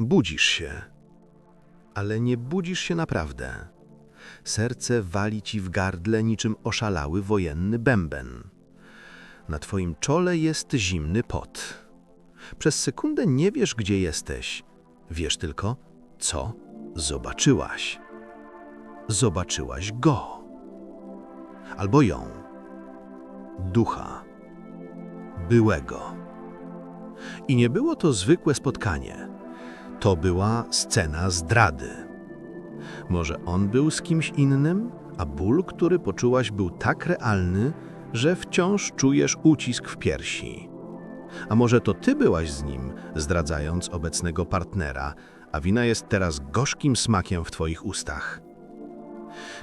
Budzisz się, ale nie budzisz się naprawdę. Serce wali ci w gardle niczym oszalały wojenny bęben. Na twoim czole jest zimny pot. Przez sekundę nie wiesz, gdzie jesteś. Wiesz tylko, co zobaczyłaś. Zobaczyłaś go. Albo ją. Ducha. Byłego. I nie było to zwykłe spotkanie. To była scena zdrady. Może on był z kimś innym, a ból, który poczułaś, był tak realny, że wciąż czujesz ucisk w piersi. A może to ty byłaś z nim, zdradzając obecnego partnera, a wina jest teraz gorzkim smakiem w twoich ustach.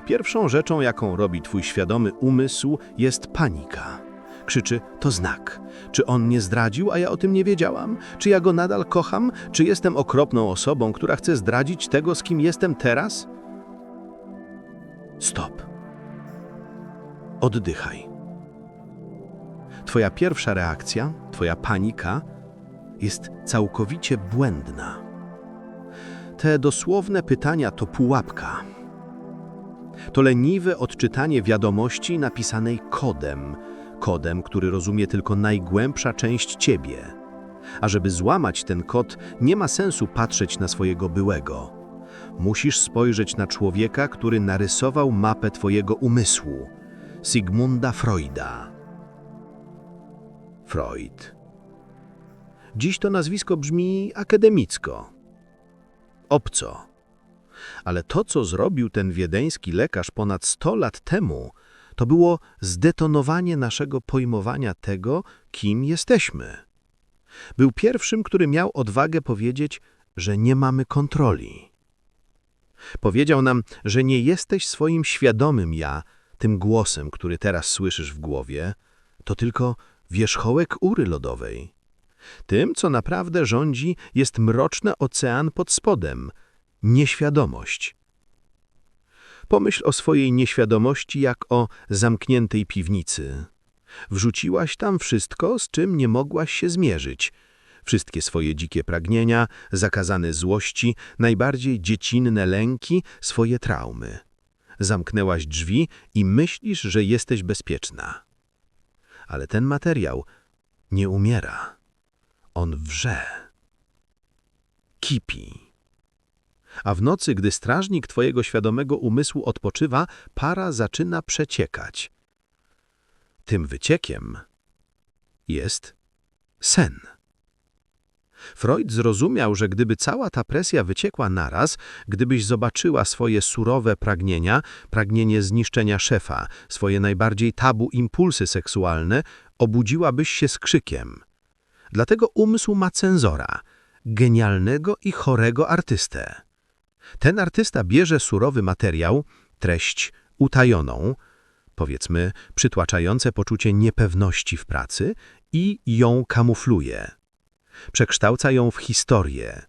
Pierwszą rzeczą, jaką robi twój świadomy umysł, jest panika. Krzyczy, to znak. Czy on nie zdradził, a ja o tym nie wiedziałam? Czy ja go nadal kocham? Czy jestem okropną osobą, która chce zdradzić tego, z kim jestem teraz? Stop. Oddychaj. Twoja pierwsza reakcja, twoja panika jest całkowicie błędna. Te dosłowne pytania to pułapka. To leniwe odczytanie wiadomości napisanej kodem, kodem, który rozumie tylko najgłębsza część ciebie. A żeby złamać ten kod, nie ma sensu patrzeć na swojego byłego. Musisz spojrzeć na człowieka, który narysował mapę twojego umysłu Sigmunda Freuda. Freud. Dziś to nazwisko brzmi akademicko. Obco. Ale to, co zrobił ten wiedeński lekarz ponad 100 lat temu, to było zdetonowanie naszego pojmowania tego, kim jesteśmy. Był pierwszym, który miał odwagę powiedzieć, że nie mamy kontroli. Powiedział nam, że nie jesteś swoim świadomym ja, tym głosem, który teraz słyszysz w głowie, to tylko wierzchołek ury lodowej. Tym, co naprawdę rządzi, jest mroczny ocean pod spodem, nieświadomość. Pomyśl o swojej nieświadomości jak o zamkniętej piwnicy. Wrzuciłaś tam wszystko, z czym nie mogłaś się zmierzyć. Wszystkie swoje dzikie pragnienia, zakazane złości, najbardziej dziecinne lęki, swoje traumy. Zamknęłaś drzwi i myślisz, że jesteś bezpieczna. Ale ten materiał nie umiera. On wrze. Kipi. A w nocy, gdy strażnik twojego świadomego umysłu odpoczywa, para zaczyna przeciekać. Tym wyciekiem jest sen. Freud zrozumiał, że gdyby cała ta presja wyciekła naraz, gdybyś zobaczyła swoje surowe pragnienia, pragnienie zniszczenia szefa, swoje najbardziej tabu impulsy seksualne, obudziłabyś się z krzykiem. Dlatego umysł ma cenzora, genialnego i chorego artystę. Ten artysta bierze surowy materiał, treść utajoną, powiedzmy przytłaczające poczucie niepewności w pracy i ją kamufluje. Przekształca ją w historię,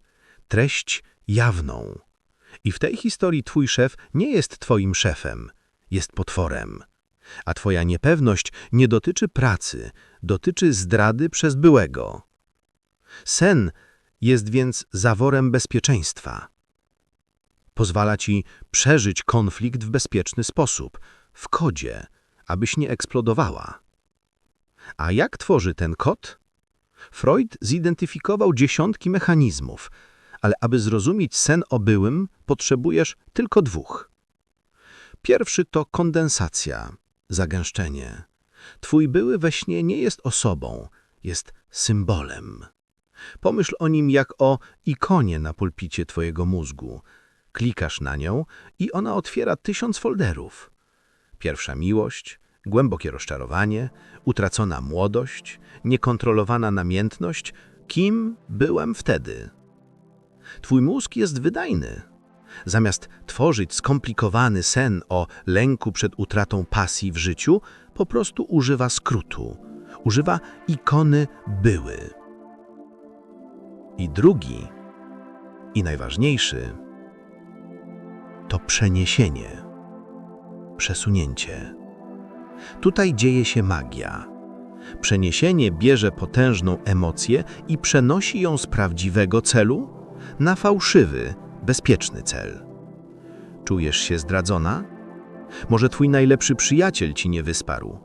treść jawną. I w tej historii twój szef nie jest twoim szefem, jest potworem. A twoja niepewność nie dotyczy pracy, dotyczy zdrady przez byłego. Sen jest więc zaworem bezpieczeństwa. Pozwala ci przeżyć konflikt w bezpieczny sposób, w kodzie, abyś nie eksplodowała. A jak tworzy ten kod? Freud zidentyfikował dziesiątki mechanizmów, ale aby zrozumieć sen o byłym, potrzebujesz tylko dwóch. Pierwszy to kondensacja, zagęszczenie. Twój były we śnie nie jest osobą, jest symbolem. Pomyśl o nim jak o ikonie na pulpicie twojego mózgu. Klikasz na nią i ona otwiera tysiąc folderów. Pierwsza miłość, głębokie rozczarowanie, utracona młodość, niekontrolowana namiętność. Kim byłem wtedy? Twój mózg jest wydajny. Zamiast tworzyć skomplikowany sen o lęku przed utratą pasji w życiu, po prostu używa skrótu. Używa ikony były. I drugi, i najważniejszy, to przeniesienie, przesunięcie. Tutaj dzieje się magia. Przeniesienie bierze potężną emocję i przenosi ją z prawdziwego celu na fałszywy, bezpieczny cel. Czujesz się zdradzona? Może twój najlepszy przyjaciel ci nie wysparł?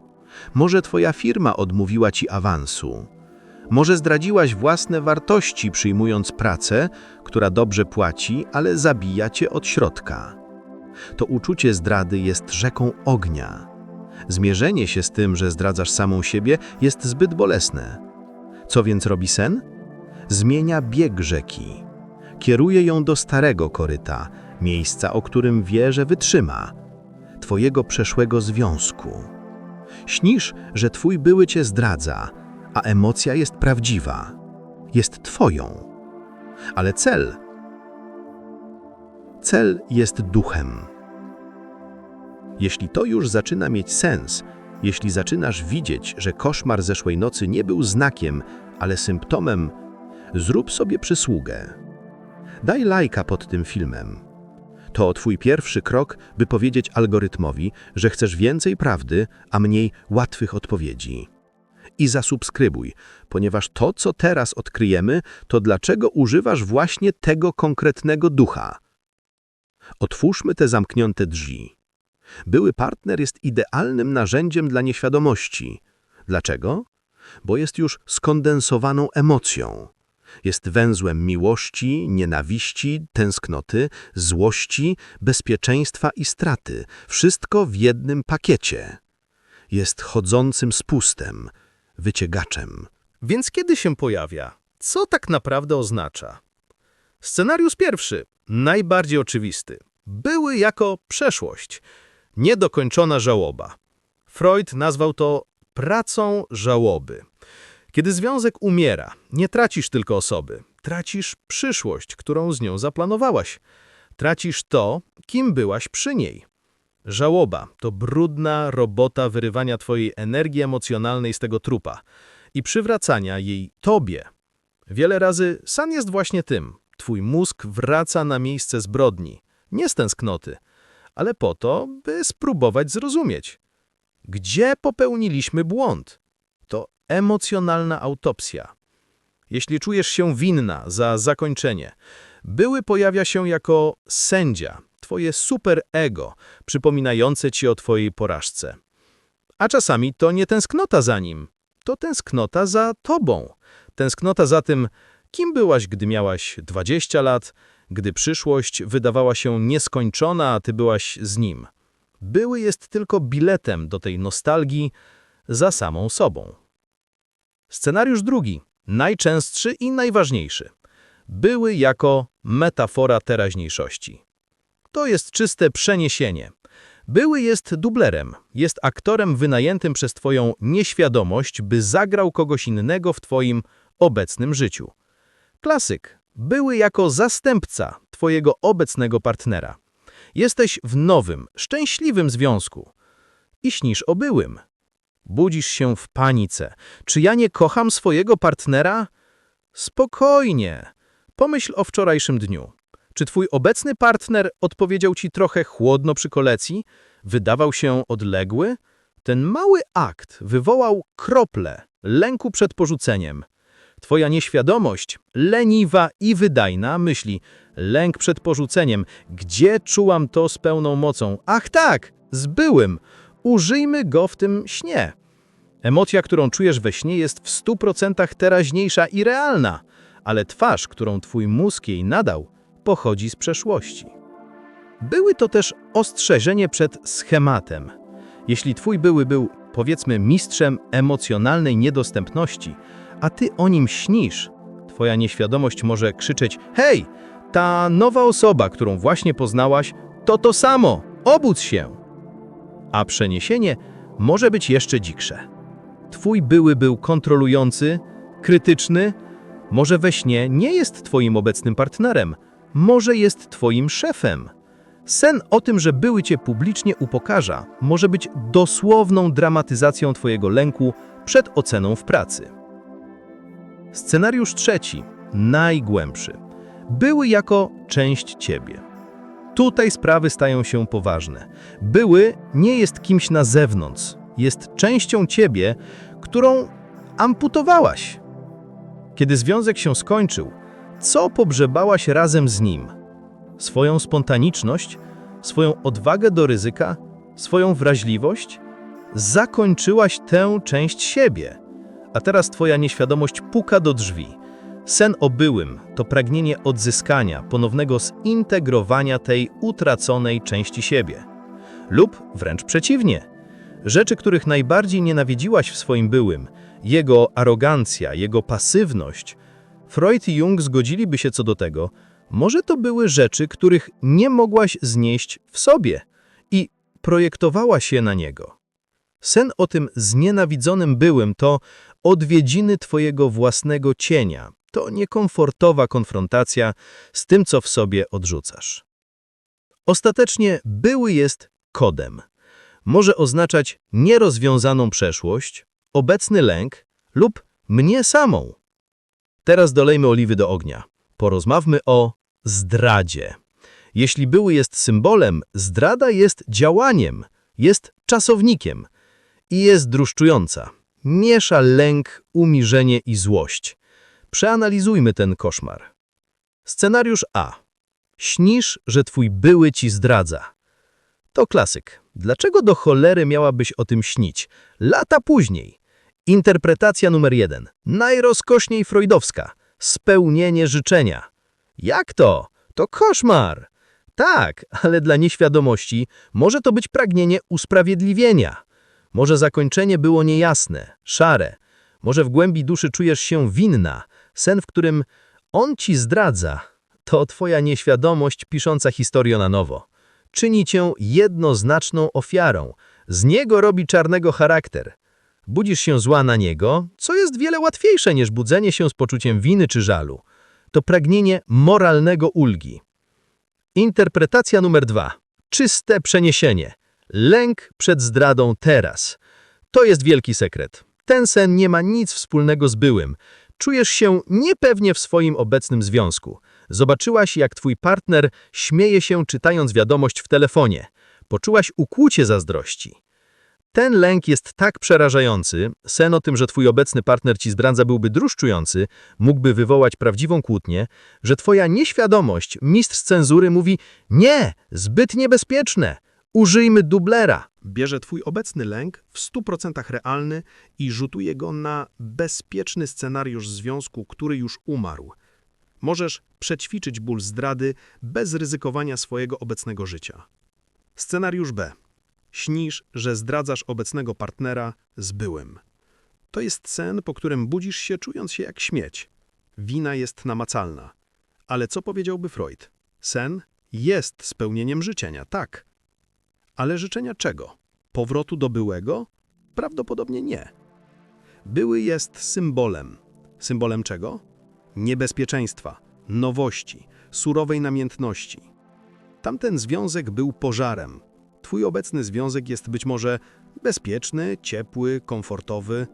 Może twoja firma odmówiła ci awansu? Może zdradziłaś własne wartości, przyjmując pracę, która dobrze płaci, ale zabija cię od środka? To uczucie zdrady jest rzeką ognia. Zmierzenie się z tym, że zdradzasz samą siebie, jest zbyt bolesne. Co więc robi sen? Zmienia bieg rzeki. Kieruje ją do starego koryta, miejsca, o którym wie, że wytrzyma. Twojego przeszłego związku. Śnisz, że twój były cię zdradza, a emocja jest prawdziwa. Jest twoją. Ale cel. Cel jest duchem. Jeśli to już zaczyna mieć sens, jeśli zaczynasz widzieć, że koszmar zeszłej nocy nie był znakiem, ale symptomem, zrób sobie przysługę. Daj lajka pod tym filmem. To twój pierwszy krok, by powiedzieć algorytmowi, że chcesz więcej prawdy, a mniej łatwych odpowiedzi. I zasubskrybuj, ponieważ to, co teraz odkryjemy, to dlaczego używasz właśnie tego konkretnego ducha. Otwórzmy te zamknięte drzwi. Były partner jest idealnym narzędziem dla nieświadomości. Dlaczego? Bo jest już skondensowaną emocją. Jest węzłem miłości, nienawiści, tęsknoty, złości, bezpieczeństwa i straty. Wszystko w jednym pakiecie. Jest chodzącym spustem, wyciegaczem. Więc kiedy się pojawia? Co tak naprawdę oznacza? Scenariusz pierwszy, najbardziej oczywisty. Były jako przeszłość, niedokończona żałoba. Freud nazwał to pracą żałoby. Kiedy związek umiera, nie tracisz tylko osoby, tracisz przyszłość, którą z nią zaplanowałaś. Tracisz to, kim byłaś przy niej. Żałoba to brudna robota wyrywania twojej energii emocjonalnej z tego trupa i przywracania jej tobie. Wiele razy san jest właśnie tym. Twój mózg wraca na miejsce zbrodni, nie z tęsknoty, ale po to, by spróbować zrozumieć. Gdzie popełniliśmy błąd? To emocjonalna autopsja. Jeśli czujesz się winna za zakończenie, były pojawia się jako sędzia, twoje superego, przypominające ci o twojej porażce. A czasami to nie tęsknota za nim, to tęsknota za tobą. Tęsknota za tym, kim byłaś, gdy miałaś 20 lat, gdy przyszłość wydawała się nieskończona, a ty byłaś z nim. Były jest tylko biletem do tej nostalgii za samą sobą. Scenariusz drugi, najczęstszy i najważniejszy. Były jako metafora teraźniejszości. To jest czyste przeniesienie. Były jest dublerem, jest aktorem wynajętym przez twoją nieświadomość, by zagrał kogoś innego w twoim obecnym życiu. Klasyk. Były jako zastępca twojego obecnego partnera. Jesteś w nowym, szczęśliwym związku i śnisz o byłym. Budzisz się w panice. Czy ja nie kocham swojego partnera? Spokojnie. Pomyśl o wczorajszym dniu. Czy twój obecny partner odpowiedział ci trochę chłodno przy kolekcji? Wydawał się odległy? Ten mały akt wywołał krople lęku przed porzuceniem. Twoja nieświadomość, leniwa i wydajna, myśli lęk przed porzuceniem. Gdzie czułam to z pełną mocą? Ach tak, z byłym. Użyjmy go w tym śnie. Emocja, którą czujesz we śnie jest w 100% teraźniejsza i realna, ale twarz, którą twój mózg jej nadał, pochodzi z przeszłości. Były to też ostrzeżenie przed schematem. Jeśli twój były był, powiedzmy, mistrzem emocjonalnej niedostępności, a ty o nim śnisz, twoja nieświadomość może krzyczeć: Hej, ta nowa osoba, którą właśnie poznałaś, to to samo, obudź się! A przeniesienie może być jeszcze dziksze. Twój były był kontrolujący, krytyczny, może we śnie nie jest twoim obecnym partnerem, może jest twoim szefem. Sen o tym, że były cię publicznie upokarza, może być dosłowną dramatyzacją twojego lęku przed oceną w pracy. Scenariusz trzeci, najgłębszy. Były jako część ciebie. Tutaj sprawy stają się poważne. Były nie jest kimś na zewnątrz, jest częścią ciebie, którą amputowałaś. Kiedy związek się skończył, Co pogrzebałaś razem z nim? Swoją spontaniczność, swoją odwagę do ryzyka, swoją wrażliwość? Zakończyłaś tę część siebie, a teraz twoja nieświadomość puka do drzwi. Sen o byłym to pragnienie odzyskania, ponownego zintegrowania tej utraconej części siebie. Lub wręcz przeciwnie. Rzeczy, których najbardziej nienawidziłaś w swoim byłym, jego arogancja, jego pasywność, Freud i Jung zgodziliby się co do tego, może to były rzeczy, których nie mogłaś znieść w sobie i projektowałaś je na niego. Sen o tym znienawidzonym byłym to odwiedziny twojego własnego cienia, to niekomfortowa konfrontacja z tym, co w sobie odrzucasz. Ostatecznie były jest kodem. Może oznaczać nierozwiązaną przeszłość, obecny lęk lub mnie samą. Teraz dolejmy oliwy do ognia. Porozmawmy o zdradzie. Jeśli były jest symbolem, zdrada jest działaniem, jest czasownikiem i jest druszczująca. Miesza lęk, umirzenie i złość. Przeanalizujmy ten koszmar. Scenariusz A. Śnisz, że twój były ci zdradza. To klasyk. Dlaczego do cholery miałabyś o tym śnić? Lata później. Interpretacja numer jeden. Najrozkośniej freudowska. Spełnienie życzenia. Jak to? To koszmar. Tak, ale dla nieświadomości może to być pragnienie usprawiedliwienia. Może zakończenie było niejasne, szare. Może w głębi duszy czujesz się winna. Sen, w którym on ci zdradza, to twoja nieświadomość pisząca historię na nowo. Czyni cię jednoznaczną ofiarą. Z niego robi czarnego charakter. Budzisz się zła na niego, co jest wiele łatwiejsze niż budzenie się z poczuciem winy czy żalu. To pragnienie moralnego ulgi. Interpretacja numer dwa. Czyste przeniesienie. Lęk przed zdradą teraz. To jest wielki sekret. Ten sen nie ma nic wspólnego z byłym. Czujesz się niepewnie w swoim obecnym związku. Zobaczyłaś, jak twój partner śmieje się czytając wiadomość w telefonie. Poczułaś ukłucie zazdrości. Ten lęk jest tak przerażający, sen o tym, że twój obecny partner ci zdradza byłby druszczujący, mógłby wywołać prawdziwą kłótnię, że twoja nieświadomość, mistrz cenzury mówi nie, zbyt niebezpieczne, użyjmy dublera. Bierze twój obecny lęk w 100% realny i rzutuje go na bezpieczny scenariusz związku, który już umarł. Możesz przećwiczyć ból zdrady bez ryzykowania swojego obecnego życia. Scenariusz B. Śnisz, że zdradzasz obecnego partnera z byłym. To jest sen, po którym budzisz się czując się jak śmieć. Wina jest namacalna. Ale co powiedziałby Freud? Sen jest spełnieniem życzenia, tak. Ale życzenia czego? Powrotu do byłego? Prawdopodobnie nie. Były jest symbolem. Symbolem czego? Niebezpieczeństwa, nowości, surowej namiętności. Tamten związek był pożarem. Twój obecny związek jest być może bezpieczny, ciepły, komfortowy.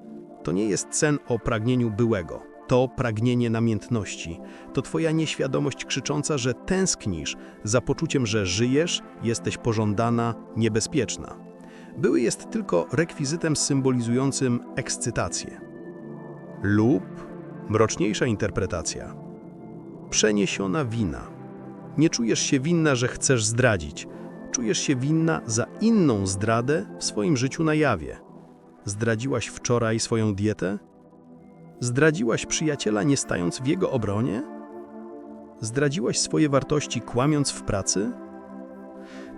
To nie jest sen o pragnieniu byłego. To pragnienie namiętności. To twoja nieświadomość krzycząca, że tęsknisz za poczuciem, że żyjesz, jesteś pożądana, niebezpieczna. Były jest tylko rekwizytem symbolizującym ekscytację. Lub mroczniejsza interpretacja. Przeniesiona wina. Nie czujesz się winna, że chcesz zdradzić. Czujesz się winna za inną zdradę w swoim życiu na jawie. Zdradziłaś wczoraj swoją dietę? Zdradziłaś przyjaciela nie stając w jego obronie? Zdradziłaś swoje wartości kłamiąc w pracy?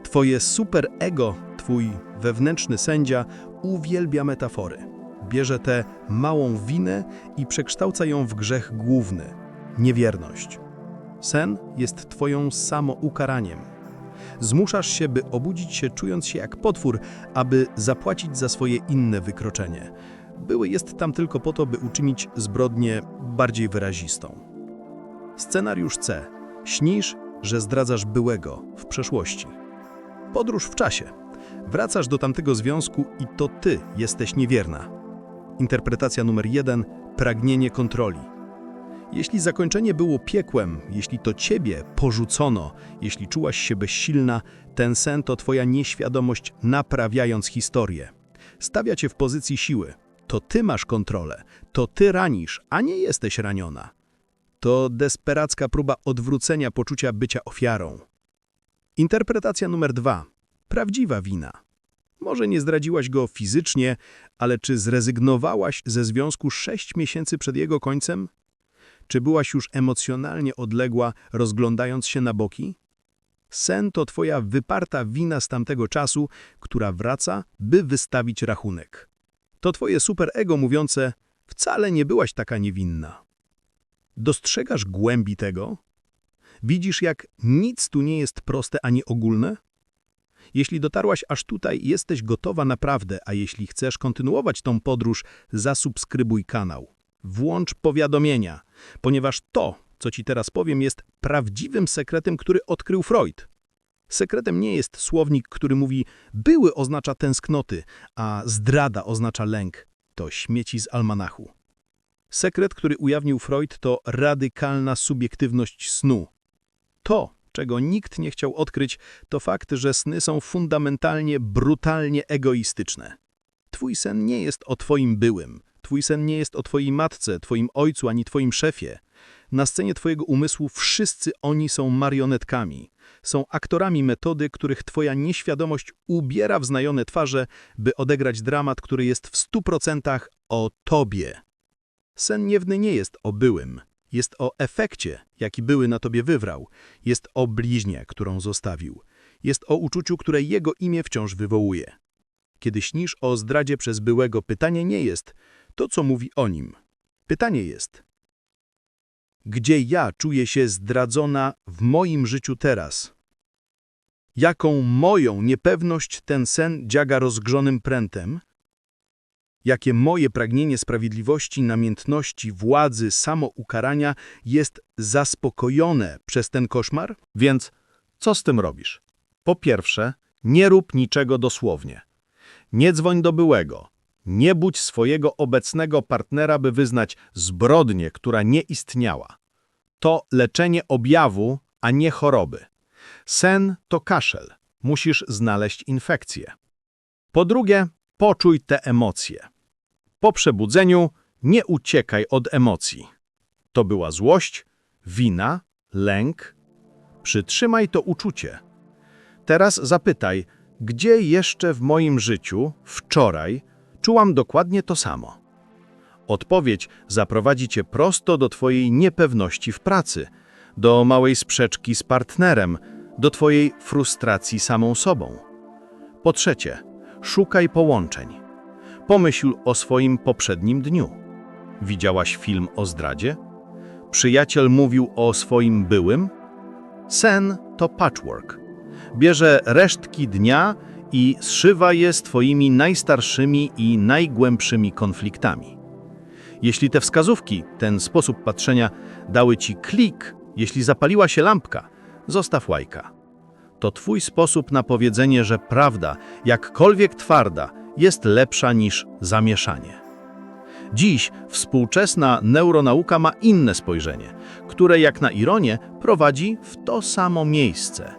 Twoje superego, twój wewnętrzny sędzia, uwielbia metafory. Bierze tę małą winę i przekształca ją w grzech główny niewierność. Sen jest twoją samoukaraniem. Zmuszasz się, by obudzić się czując się jak potwór, aby zapłacić za swoje inne wykroczenie. Były jest tam tylko po to, by uczynić zbrodnię bardziej wyrazistą. Scenariusz C. Śnisz, że zdradzasz byłego w przeszłości. Podróż w czasie. Wracasz do tamtego związku i to ty jesteś niewierna. Interpretacja numer jeden. Pragnienie kontroli. Jeśli zakończenie było piekłem, jeśli to ciebie porzucono, jeśli czułaś się bezsilna, ten sen to twoja nieświadomość naprawiając historię. Stawia cię w pozycji siły. To ty masz kontrolę, to ty ranisz, a nie jesteś raniona. To desperacka próba odwrócenia poczucia bycia ofiarą. Interpretacja numer dwa. Prawdziwa wina. Może nie zdradziłaś go fizycznie, ale czy zrezygnowałaś ze związku sześć miesięcy przed jego końcem? Czy byłaś już emocjonalnie odległa, rozglądając się na boki? Sen to twoja wyparta wina z tamtego czasu, która wraca, by wystawić rachunek. To twoje superego mówiące, wcale nie byłaś taka niewinna. Dostrzegasz głębi tego? Widzisz, jak nic tu nie jest proste ani ogólne? Jeśli dotarłaś aż tutaj, jesteś gotowa naprawdę, a jeśli chcesz kontynuować tą podróż, zasubskrybuj kanał. Włącz powiadomienia, ponieważ to, co ci teraz powiem, jest prawdziwym sekretem, który odkrył Freud. Sekretem nie jest słownik, który mówi były oznacza tęsknoty, a zdrada oznacza lęk. To śmieci z almanachu. Sekret, który ujawnił Freud, to radykalna subiektywność snu. To, czego nikt nie chciał odkryć, to fakt, że sny są fundamentalnie, brutalnie egoistyczne. Twój sen nie jest o twoim byłym. Twój sen nie jest o twojej matce, twoim ojcu ani twoim szefie. Na scenie twojego umysłu wszyscy oni są marionetkami. Są aktorami metody, których twoja nieświadomość ubiera w znajome twarze, by odegrać dramat, który jest w stu procentach o tobie. Sen niewny nie jest o byłym. Jest o efekcie, jaki były na tobie wywrał. Jest o bliźnie, którą zostawił. Jest o uczuciu, które jego imię wciąż wywołuje. Kiedy śnisz o zdradzie przez byłego, pytanie nie jest to, co mówi o nim. Pytanie jest, gdzie ja czuję się zdradzona w moim życiu teraz? Jaką moją niepewność ten sen dziaga rozgrzonym prętem? Jakie moje pragnienie sprawiedliwości, namiętności, władzy, samoukarania jest zaspokojone przez ten koszmar? Więc co z tym robisz? Po pierwsze, nie rób niczego dosłownie. Nie dzwoń do byłego. Nie budź swojego obecnego partnera, by wyznać zbrodnię, która nie istniała. To leczenie objawu, a nie choroby. Sen to kaszel. Musisz znaleźć infekcję. Po drugie, poczuj te emocje. Po przebudzeniu nie uciekaj od emocji. To była złość, wina, lęk. Przytrzymaj to uczucie. Teraz zapytaj, gdzie jeszcze w moim życiu, wczoraj, czułam dokładnie to samo. Odpowiedź zaprowadzi cię prosto do twojej niepewności w pracy, do małej sprzeczki z partnerem, do twojej frustracji samą sobą. Po trzecie, szukaj połączeń. Pomyśl o swoim poprzednim dniu. Widziałaś film o zdradzie? Przyjaciel mówił o swoim byłym? Sen to patchwork. Bierze resztki dnia i zszywa je z twoimi najstarszymi i najgłębszymi konfliktami. Jeśli te wskazówki, ten sposób patrzenia dały ci klik, jeśli zapaliła się lampka, zostaw łajka. To twój sposób na powiedzenie, że prawda, jakkolwiek twarda, jest lepsza niż zamieszanie. Dziś współczesna neuronauka ma inne spojrzenie, które jak na ironię prowadzi w to samo miejsce.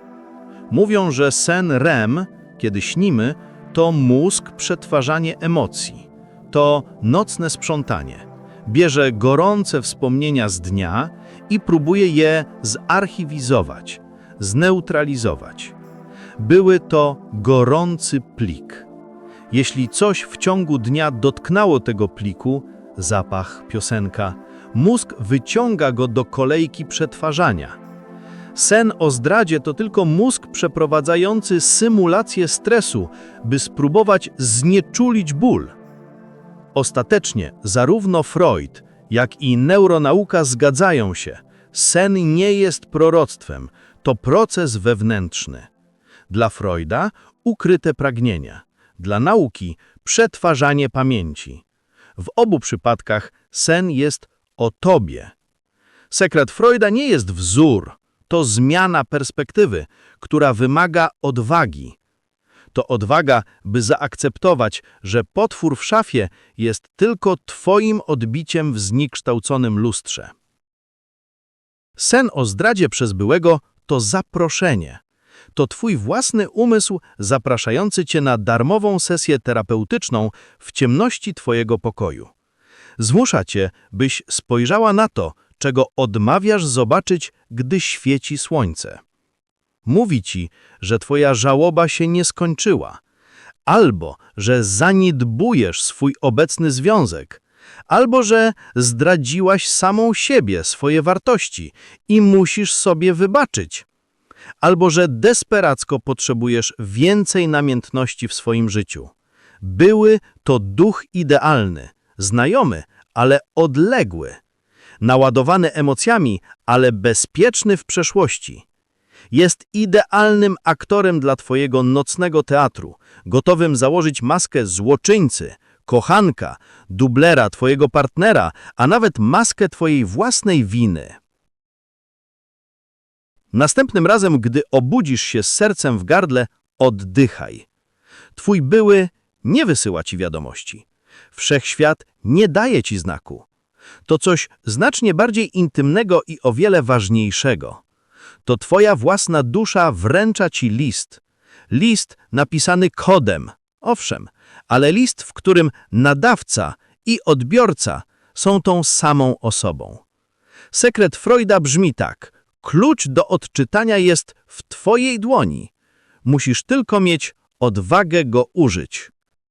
Mówią, że sen REM, kiedy śnimy, to mózg przetwarzanie emocji. To nocne sprzątanie. Bierze gorące wspomnienia z dnia i próbuje je zarchiwizować, zneutralizować. Były to gorący plik. Jeśli coś w ciągu dnia dotknęło tego pliku, zapach, piosenka, mózg wyciąga go do kolejki przetwarzania. Sen o zdradzie to tylko mózg przeprowadzający symulację stresu, by spróbować znieczulić ból. Ostatecznie zarówno Freud, jak i neuronauka zgadzają się. Sen nie jest proroctwem, to proces wewnętrzny. Dla Freuda ukryte pragnienia, dla nauki przetwarzanie pamięci. W obu przypadkach sen jest o tobie. Sekret Freuda nie jest wzór, to zmiana perspektywy, która wymaga odwagi. To odwaga, by zaakceptować, że potwór w szafie jest tylko twoim odbiciem w zniekształconym lustrze. Sen o zdradzie przez byłego to zaproszenie. To twój własny umysł zapraszający cię na darmową sesję terapeutyczną w ciemności twojego pokoju. Zmusza cię, byś spojrzała na to, czego odmawiasz zobaczyć, gdy świeci słońce. Mówi ci, że twoja żałoba się nie skończyła, albo że zaniedbujesz swój obecny związek, albo że zdradziłaś samą siebie, swoje wartości i musisz sobie wybaczyć, albo że desperacko potrzebujesz więcej namiętności w swoim życiu. Były to duch idealny, znajomy, ale odległy, naładowany emocjami, ale bezpieczny w przeszłości. Jest idealnym aktorem dla twojego nocnego teatru, gotowym założyć maskę złoczyńcy, kochanka, dublera twojego partnera, a nawet maskę twojej własnej winy. Następnym razem, gdy obudzisz się z sercem w gardle, oddychaj. Twój były nie wysyła ci wiadomości. Wszechświat nie daje ci znaku. To coś znacznie bardziej intymnego i o wiele ważniejszego. To twoja własna dusza wręcza ci list. List napisany kodem, owszem, ale list, w którym nadawca i odbiorca są tą samą osobą. Sekret Freuda brzmi tak. Klucz do odczytania jest w twojej dłoni. Musisz tylko mieć odwagę go użyć.